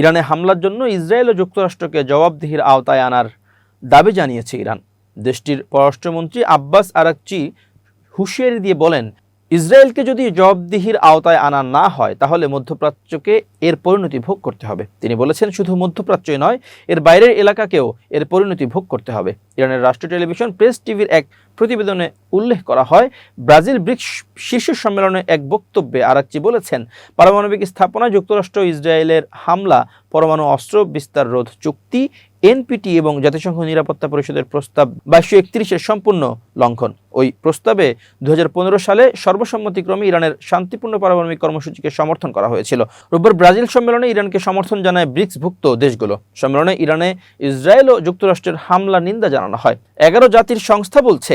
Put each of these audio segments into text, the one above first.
ইরানে হামলার জন্য ইসরায়েল ও যুক্তরাষ্ট্রকে জবাবদিহির আওতায় আনার দাবি জানিয়েছে ইরান। দেশটির পররাষ্ট্রমন্ত্রী আব্বাস আরাকচি হুঁশিয়ারি দিয়ে বলেন ইসরায়েলকে যদি জবাবদিহির আওতায় আনা না হয়, তাহলে মধ্যপ্রাচ্যকে এর পরিণতি ভোগ করতে হবে। তিনি বলেছেন, শুধু মধ্যপ্রাচ্যই নয়, এর বাইরের এলাকাকেও এর পরিণতি ভোগ করতে হবে। ইরানের রাষ্ট্রীয় টেলিভিশন প্রেস টিভির এক প্রতিবেদনে উল্লেখ করা হয়, ব্রাজিল ব্রিক্স শীর্ষ সম্মেলনে এক বক্তব্যে আরাকচি বলেছেন, পারমাণবিক স্থাপনায় যুক্তরাষ্ট্র, ইসরায়েলের হামলা, পরমাণু অস্ত্র, বিস্তার রোধ চুক্তি, এনপিটি এবং জাতিসংঘ নিরাপত্তা পরিষদের প্রস্তাব, বাইশশো একত্রিশের সম্পূর্ণ লঙ্ঘন। ওই প্রস্তাবে দু হাজার পনেরো সালে সর্বসম্মতিক্রমে ইরানের শান্তিপূর্ণ পারমাণবিক কর্মসূচিকে সমর্থন করা হয়েছিল। রোববার ব্রাজিল সম্মেলনে ইরানকে সমর্থন জানায় ব্রিক্সভুক্ত দেশগুলো। সম্মেলনে ইরানে ইসরায়েল ও যুক্তরাষ্ট্রের হামলা নিন্দা জানানো হয়। এগারো জাতির সংস্থা বলছে,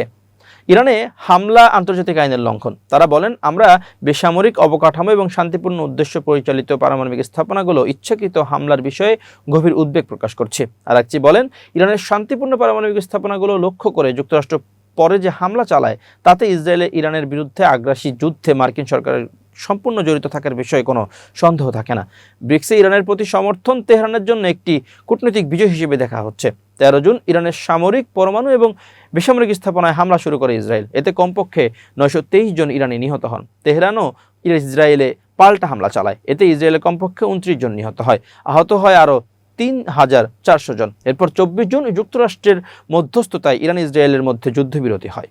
ইরানে হামলা আন্তর্জাতিক আইনের লঙ্ঘন। তারা বলেন, আমরা বেসামরিক অবকাঠামো এবং শান্তিপূর্ণ উদ্দেশ্য পরিচালিত পারমাণবিক স্থাপনাগুলো ইচ্ছাকৃত হামলার বিষয়ে গভীর উদ্বেগ প্রকাশ করছে। আরাকচি বলেন, ইরানের শান্তিপূর্ণ পারমাণবিক স্থাপনাগুলো লক্ষ্য করে যুক্তরাষ্ট্র পরে যে হামলা চালায়, তাতে ইসরায়েলে ইরানের বিরুদ্ধে আগ্রাসী যুদ্ধে মার্কিন সরকারের সম্পূর্ণ জড়িত থাকার বিষয়ে কোনো সন্দেহ থাকে না। ব্রিক্সে ইরানের প্রতি সমর্থন তেহরানের জন্য একটি কূটনৈতিক বিজয় হিসেবে দেখা হচ্ছে। তেরো জুন ইরানের সামরিক পরমাণু এবং বেসামরিক স্থাপনায় হামলা শুরু করে ইসরায়েল। এতে কমপক্ষে নয়শো তেইশ জন ইরানি নিহত হন। তেহরানও ইসরায়েলে পাল্টা হামলা চালায়। এতে ইসরায়েলে কমপক্ষে উনত্রিশ জন নিহত হয়। আহত হয় আরও তিন হাজার চারশো জন। এরপর চব্বিশ জুন যুক্তরাষ্ট্রের মধ্যস্থতায় ইরান ইসরায়েলের মধ্যে যুদ্ধবিরতি হয়।